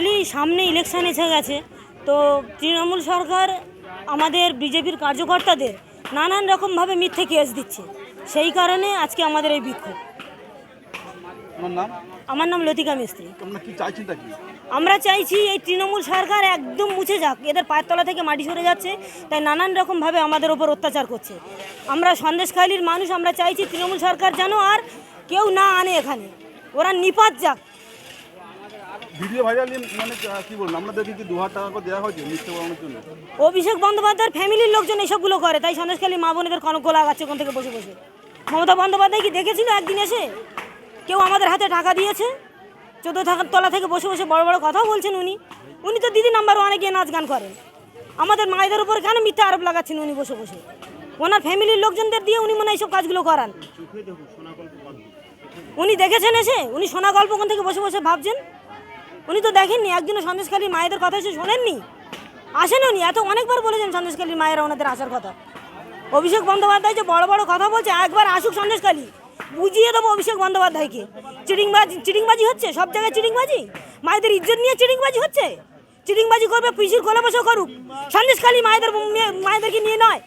Actually সামনে election এসে গেছে। তো তৃণমূল সরকার আমাদের বিজেপির কার্যকর্তাদের নানান রকমভাবে মিথ্যে কেস দিচ্ছে। সেই কারণে আজকে আমাদের এই বিক্ষোভ। নাম? আমার নাম লতিকা মিস্ত্রি। আমরা চাইছি এই তৃণমূল সরকার একদম মুছে যাক। এদের পায়ের তলা থেকে মাটি সরে যাচ্ছে তাই নানান রকমভাবে আমাদের ওপর অত্যাচার করছে। আমরা সন্দেশখালীর মানুষ আমরা চাইছি তৃণমূল সরকার যেন আর কেউ না আনে এখানে। ওরা নিপাত যাক। ভিডিও ভাইরাল মানে কি বলুন আপনাদেরকে কি দু হাজার টাকা করে দেওয়া হয়েছে মিথ্যে বলানোর জন্য? অভিষেক বন্দ্যোপাধ্যায়ের ফ্যামিলির লোকজন এসবগুলো করে তাই সন্দেশখালী মা বোনেদের কনক লাগাচ্ছে ওখান থেকে বসে বসে। মমতা বন্দ্যোপাধ্যায় কি দেখেছিল একদিন এসে? কেউ আমাদের হাতে টাকা দিয়েছে? চোদ্দ থাকার তলা থেকে বসে বসে বড় বড় কথাও বলছেন উনি। উনি তো দিদি নাম্বার ওয়ানে গিয়ে নাচ গান করেন। আমাদের মায়েদের উপর কেন মিথ্যা আরোপ লাগাচ্ছেন উনি বসে বসে? ওনার ফ্যামিলির লোকজনদের দিয়ে উনি মনে হয় এইসব কাজগুলো করান। উনি দেখেছেন এসে? উনি সোনা গল্প ওখান থেকে বসে বসে ভাবছেন? উনি তো দেখেননি একদিনও সন্দেশখালীর মায়েদের কথা এসে শোনেননি? আসেন উনি? এত অনেকবার বলেছেন সন্দেশখালীর মায়েরা ওনাদের আসার কথা। অভিষেক বন্দ্যোপাধ্যায় যে বড় বড় কথা বলছে, একবার আসুক সন্দেশকালী বুঝিয়ে দেবো অভিষেক বন্দ্যোপাধ্যায়কে। চিটিংবাজি চিটিংবাজি হচ্ছে? সব জায়গায় চিটিংবাজি? মায়েদের ইজ্জত নিয়ে চিটিংবাজি হচ্ছে? চিটিংবাজি করবে, পিসির কোলে বসে করুক। সন্দেশখালী মায়েদের মেয়ে- মায়েদেরকে নিয়ে নয়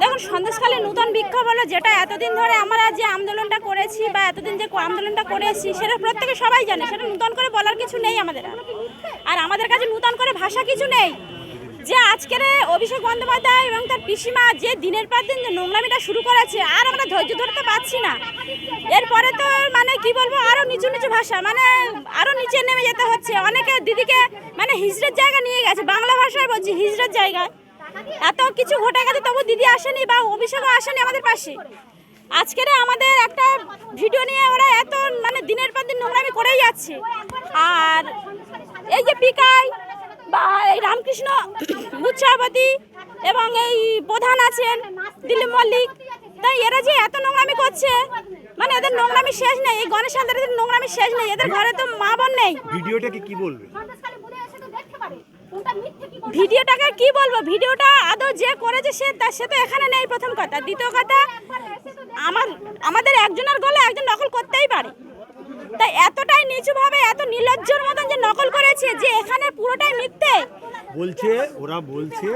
দেখুন সন্দেশকালে নূতন বিক্ষোভ হলো, যেটা এতদিন ধরে আমরা যে আন্দোলনটা করেছি বা এতদিন যে আন্দোলনটা করেছি সেটা প্রত্যেকে সবাই জানে, সেটা নূতন করে বলার কিছু নেই আমাদের। আর। আমাদের কাছে নূতন করে ভাষা কিছু নেই। যে আজকের অভিষেক বন্দ্যোপাধ্যায় এবং তার পিসিমা যে দিনের পর দিন নোংরামিটা শুরু করেছে, আর আমরা ধৈর্য ধরতে পারছি না। এরপরে তো মানে কি বলব আরও নিচু নিচু ভাষা মানে আরও নিচে নেমে যেতে হচ্ছে। অনেকে দিদিকে মানে হিজড়ের জায়গা নিয়ে গেছে, বাংলা ভাষায় বলছি হিজড়ের জায়গায়। এত কিছু ঘটে গেছে, তবু দিদি আসেনি বা অভিষেকও আসেনি আমাদের পাশে। আজকের আমাদের একটা ভিডিও নিয়ে ওরা এত মানে দিনের পর দিন নোংরামি করেই যাচ্ছে। আর এই যে পিকাই বা এই রামকৃষ্ণ বুচ্ছাপতি এবং এই প্রধান আছেন দিলীপ মল্লিক, তাই এরা যে এত নোংরামি করছে মানে এদের নোংরামি শেষ নেই। এই গণেশ নোংরামি শেষ নেই। এদের ঘরে তো মা বোন নেই। ভিডিওটাকে কি বলবে? ভিডিওটাকে কি বলব? ভিডিওটা আদৌ যে করেছে সে তা সে তো এখানে নেই প্রথম কথা। দ্বিতীয় কথা আমার আমাদের একজনের গলে একজন নকল করতেই পারে। তাই এতটাই নিচুভাবে এত নির্লজ্জর মতন যে নকল করেছে যে এখানে পুরোটাই মিথ্যে। বলছে ওরা বলছে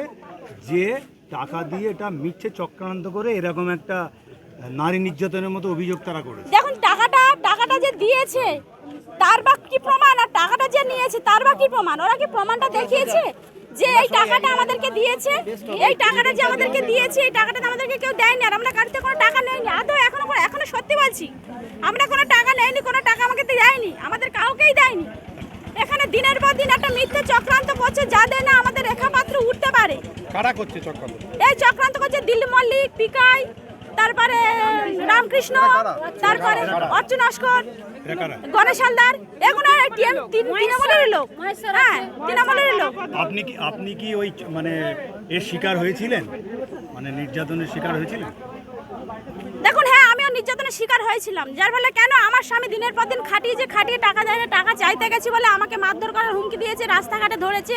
যে টাকা দিয়ে এটা মিথ্যে চক্রান্ত করে এরকম একটা নারী নির্যাতনের মতো অভিযোগ তারা করেছে। দেখুন টাকাটা টাকাটা যে দিয়েছে তার বা কি প্রমাণ? আর টাকাটা যে নিয়েছে তার বা কি প্রমাণ? ওরা কি প্রমাণটা দেখিয়েছে? যে এই টাকাটা আমাদেরকে দিয়েছে এই টাকাটা যে আমাদেরকে দিয়েছে এই টাকাটা আমাদেরকে কেউ দেয়নি আর আমরা কারোর কোনো টাকা নেইনি? আদৌ এখনও এখনও সত্যি বলছি আমরা কোনো টাকা নেইনি কোনো টাকা আমাকে তো দেয়নি আমাদের কাউকেই দেয়নি। এখানে দিনের পর দিন একটা মিথ্যে চক্রান্ত করছে যাদের না আমাদের রেখাপাত্র উঠতে পারে। কারা করছে চক্রান্ত? এই চক্রান্ত করছে দিল্লি মল্লিক পিকাই তারপরে রামকৃষ্ণ তারপরে অর্চুন নস্কর গণেশ হালদার এগুলো তৃণমূলের লোক। হ্যাঁ তৃণমূলের লোক। আপনি কি আপনি কি ওই মানে এর শিকার হয়েছিলেন? মানে নির্যাতনের শিকার হয়েছিলেন? দেখুন হ্যাঁ আমিও নির্যাতনের শিকার হয়েছিলাম। যার ফলে কেন আমার স্বামী দিনের পর দিন খাটিয়ে যে খাটিয়ে টাকা দেয় টাকা চাইতে গেছি বলে আমাকে মারধর করার হুমকি দিয়েছে রাস্তাঘাটে ধরেছে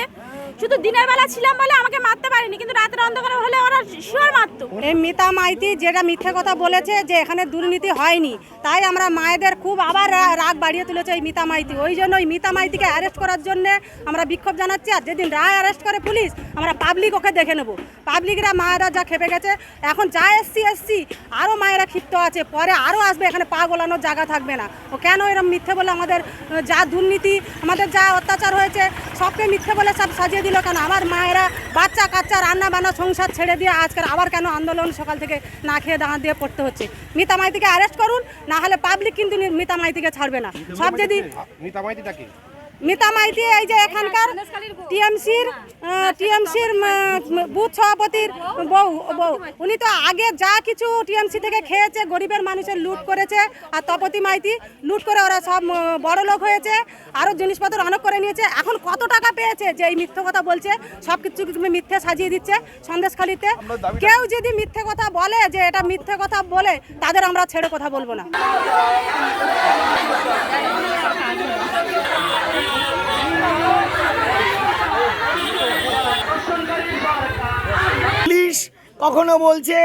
শুধু দিনের বেলা ছিলাম বলে আমাকে মারতে পারিনি, কিন্তু রাতের অন্ধকারে হলে ওরা শিওর মারতো। এই মিতা মাইতি যেটা মিথ্যে কথা বলেছে যে এখানে দুর্নীতি হয়নি, তাই আমরা মায়েদের খুব আবার রাগ বাড়িয়ে তুলেছে এই মিতা মাইতি। ওই জন্য ওই মিতা মাইতিকে অ্যারেস্ট করার জন্য আমরা বিক্ষোভ জানাচ্ছি, আর যেদিন রায় অ্যারেস্ট করে পুলিশ, আমরা পাবলিক ওকে দেখে নেব। পাবলিকরা মায়েরা যা খেপে গেছে, এখন যা এসছি এসছি আরও মায়েরা ক্ষিপ্ত আছে, পরে আরও আসবে, এখানে পা গোলানোর জায়গা থাকবে না। ও কেন এরকম মিথ্যে বলে আমাদের, যা দুর্নীতি, আমাদের যা অত্যাচার হয়েছে, সবকে মিথ্যে বলে সব সাজিয়ে দিল কেন? আমার মায়েরা বাচ্চা কাচ্চা রান্না বান্না সংসার ছেড়ে দিয়ে আজকাল আবার কেন আন্দোলন সকাল থেকে না খেয়ে দাঁড়া দিয়ে পড়তে হচ্ছে? মিতা মাইতিকে অ্যারেস্ট করুন না হলে পাবলিক কিন্তু মিতা মাইতিকে ছাড়বে না। সব যদি মিতা মাইতিটা কি? মিতা মাইতি, এই যে এখানকার টিএমসির টিএমসির বুথ সভাপতির বউ বউ। উনি তো আগে যা কিছু টিএমসি থেকে খেয়েছে, গরিবের মানুষের লুট করেছে, আর তপতি মাইতি লুট করে ওরা সব বড় লোক হয়েছে, আরও জিনিসপত্র অনেক করে নিয়েছে। এখন কত টাকা পেয়েছে যে এই মিথ্যে কথা বলছে, সব কিছু মিথ্যে সাজিয়ে দিচ্ছে সন্দেশখালিতে? কেউ যদি মিথ্যে কথা বলে যে এটা মিথ্যে কথা বলে, তাদের আমরা ছেড়ে কথা বলব না পুলিশ কখনো বলছে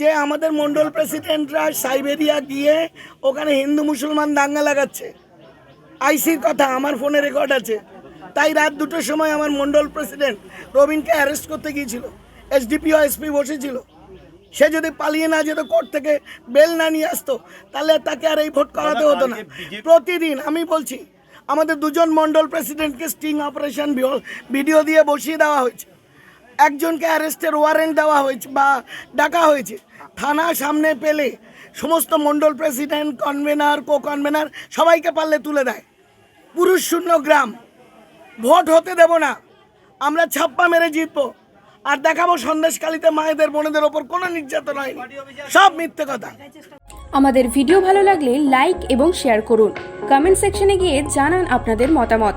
যে আমাদের মন্ডল প্রেসিডেন্টরা সাইবেরিয়া গিয়ে ওখানে হিন্দু মুসলমান দাঙ্গা লাগাচ্ছে। আইসির কথা আমার ফোনে রেকর্ড আছে। তাই রাত দুটোর সময় আমার মন্ডল প্রেসিডেন্ট রবিনকে অ্যারেস্ট করতে গিয়েছিল। এসডিপিও এসপি বসেছিল। সে যদি পালিয়ে না যেত কোর্ট থেকে বেল না নিয়ে আসতো তাহলে তাকে আর এই ভোট করাতে হতো না। প্রতিদিন আমি বলছি আমাদের দুজন মন্ডল প্রেসিডেন্টকে স্টিং অপারেশন ভিডিও দিয়ে বসিয়ে দেওয়া হয়েছে। একজনকে অ্যারেস্টের ওয়ারেন্ট দেওয়া হয়েছে বা ডাকা হয়েছে। থানা সামনে পেলে সমস্ত mandal president convenor co convenor সবাইকে পারলে তুলে দেয়। পুরুষ শূন্য গ্রাম। ভোট হতে দেব না। আমরা ছাপ্পা মেরে জিতবো। আর দেখাবো সন্দেশকালীতে মায়েদের, বোনেদের ওপর কোনো নির্যাতন হয়নি। সব মিথ্যে কথা। আমাদের ভিডিও ভালো লাগলে লাইক এবং শেয়ার করুন। কমেন্ট সেকশনে গিয়ে জানান আপনাদের মতামত।